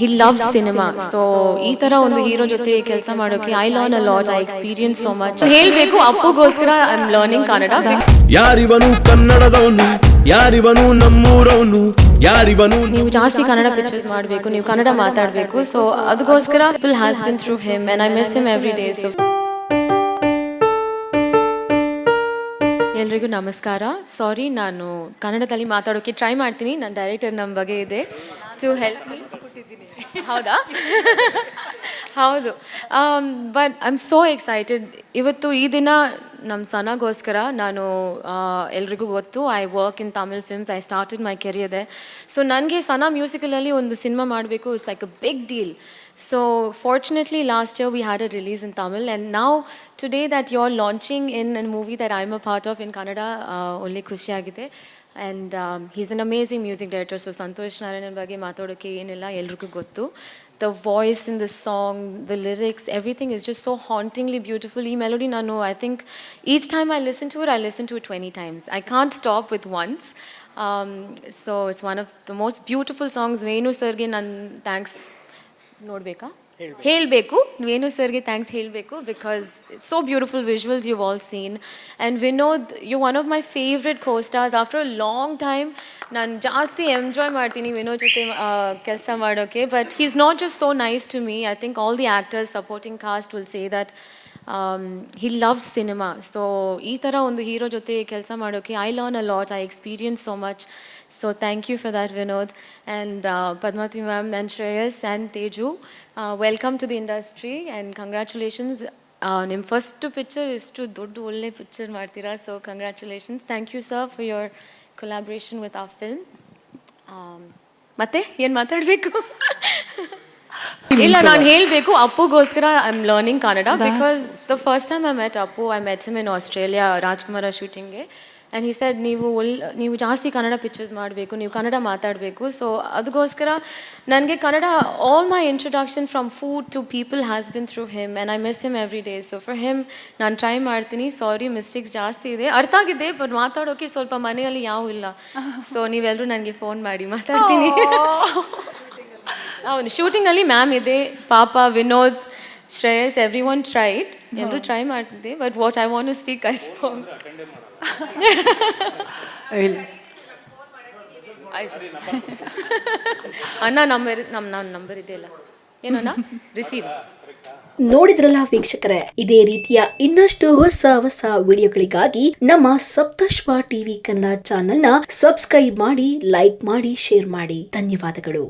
ಹಿ love cinema so ಈ ತರ ಒಂದು ಹೀರೋ ಜೊತೆ ಕೆಲಸ ಮಾಡೋಕೆ I learn a lot I experience so much ಹೇಳ್ಬೇಕು ಅಪ್ಪುಗೋಸ್ಕರ ಐ ಆಮ್ ಲರ್ನಿಂಗ್ ಕನ್ನಡ ಯಾರಿವನು ಕನ್ನಡದವನು ಯಾರಿವನು ನಮ್ಮೂರವನು ಯಾರಿವನು ನೀವು ಜಾಸ್ತಿ ಕನ್ನಡ ಪಿಕ್ಚರ್ಸ್ ಮಾಡಬೇಕು ನೀವು ಕನ್ನಡ ಮಾತಾಡಬೇಕು. ಸೊ ಅದಕ್ಕೋಸ್ಕರ full has been through him and I miss him every day so ಎಲ್ರಿಗೂ ನಮಸ್ಕಾರ. ಸಾರಿ ನಾನು ಕನ್ನಡದಲ್ಲಿ ಮಾತಾಡೋಕೆ ಟ್ರೈ ಮಾಡ್ತೀನಿ. ನನ್ನ ಡೈರೆಕ್ಟರ್ ನಮ್ಮ ಬಗ್ಗೆ ಇದೆ. ಟು ಹೆಲ್ಪ್ ಮೀ ಹೌದಾ? ಹೌದು. But I am so excited ಇವತ್ತು ಈ ದಿನ ನಮ್ಮ ಸನಗೋಸ್ಕರ ನಾನು ಎಲ್ರಿಗೂ ಗೊತ್ತು I work in Tamil films I started my career ಇದೆ ಸೊ ನನಗೆ ಸನ ಮ್ಯೂಸಿಕಲಲ್ಲಿ ಒಂದು ಸಿನಿಮಾ ಮಾಡಬೇಕು it's like a big deal so fortunately last year we had a release in Tamil and ನಾವು today that you are launching in an movie that I am a part of in Kannada ಒಳ್ಳೆ ಖುಷಿಯಾಗಿದೆ and he's an amazing music director so Santhosh Narayanan ಬಗ್ಗೆ ಮಾತಾಡೋಕ್ಕೆ ಏನಿಲ್ಲ, ಎಲ್ರಿಗೂ ಗೊತ್ತು. The voice in the song the lyrics everything is just so hauntingly beautiful ಈ melody ನಾನು I think each time I listen to I listen to twenty times I can't stop with once so it's one of the most beautiful songs Venu ಸರ್ಗೆ ನನ್ನ thanks ನೋಡಬೇಕಾ? ಹೇಳಬೇಕು. ವೇಣು ಸರ್ಗೆ thanks ಹೇಳಬೇಕು because it's so beautiful visuals you all seen and Vinod you one of my favourite costars after a long time ನಾನು ಜಾಸ್ತಿ enjoy ಮಾಡ್ತೀನಿ ವಿನೋದ್ ಜೊತೆ ಕೆಲಸ ಮಾಡೋಕ್ಕೆ but he is not just so nice to me I think all the actors supporting cast will say that he love cinema so ಈ ಥರ ಒಂದು hero ಜೊತೆ ಕೆಲಸ ಮಾಡೋಕ್ಕೆ I learn a lot I experience so much so thank you for that Vinod and Padmavathi ma'am and Shreyas and Teju welcome to the industry and congratulations ನಿಮ್ಮ first picture ಇಷ್ಟು ದೊಡ್ಡ ಒಳ್ಳೆ ಪಿಕ್ಚರ್ ಮಾಡ್ತೀರಾ? So congratulations thank you sir for your collaboration with ಆ film ಮತ್ತೆ ಏನು ಮಾತಾಡಬೇಕು? ಇಲ್ಲ ನಾನು ಹೇಳಬೇಕು ಅಪ್ಪುಗೋಸ್ಕರ I am learning Kannada because the first time I met Appu I met him in Australia Rajakumara ಶೂಟಿಂಗ್ಗೆ and ಈ ಸೈಡ್ ನೀವು ಒಳ್ಳೆ ನೀವು ಜಾಸ್ತಿ ಕನ್ನಡ ಪಿಕ್ಚರ್ಸ್ ಮಾಡಬೇಕು ನೀವು ಕನ್ನಡ ಮಾತಾಡಬೇಕು. ಸೊ ಅದಕ್ಕೋಸ್ಕರ ನನಗೆ Kannada all my introduction from food to people has been through him and I miss him every day so for him ನಾನು ಟ್ರೈ ಮಾಡ್ತೀನಿ. ಸಾರಿ ಮಿಸ್ಟೇಕ್ಸ್ ಜಾಸ್ತಿ ಇದೆ. ಅರ್ಥ ಆಗಿದೆ ಬಟ್ ಮಾತಾಡೋಕೆ ಸ್ವಲ್ಪ ಮನೆಯಲ್ಲಿ ಯಾವ ಇಲ್ಲ. ಸೊ ನೀವೆಲ್ಲರೂ ನನಗೆ ಫೋನ್ ಮಾಡಿ ಮಾತಾಡ್ತೀನಿ. ಹೌದು ಶೂಟಿಂಗಲ್ಲಿ ಮ್ಯಾಮ್ ಇದೆ, ಪಾಪ, Vinod, Shreyas every one tried ಎಲ್ಲರೂ ಟ್ರೈ ಮಾಡಿದೆ but what I want speak I spoke ಅಣ್ಣ ನಂಬರ್ ನಮ್ಮ ನನ್ನ ನಂಬರ್ ಇದೆಯಲ್ಲ ಏನಣ್ಣ ರಿಸೀವ್ ನೋಡಿದ್ರಲ್ಲ ವೀಕ್ಷಕರೇ, ಇದೇ ರೀತಿಯ ಇನ್ನಷ್ಟು ಹೊಸ ಹೊಸ ವಿಡಿಯೋಗಳಿಗಾಗಿ ನಮ್ಮ ಸಪ್ತಶ್ವ ಟಿವಿ ಕನ್ನಡ ಚಾನೆಲ್ನ ಸಬ್ಸ್ಕ್ರೈಬ್ ಮಾಡಿ ಲೈಕ್ ಮಾಡಿ ಶೇರ್ ಮಾಡಿ. ಧನ್ಯವಾದಗಳು.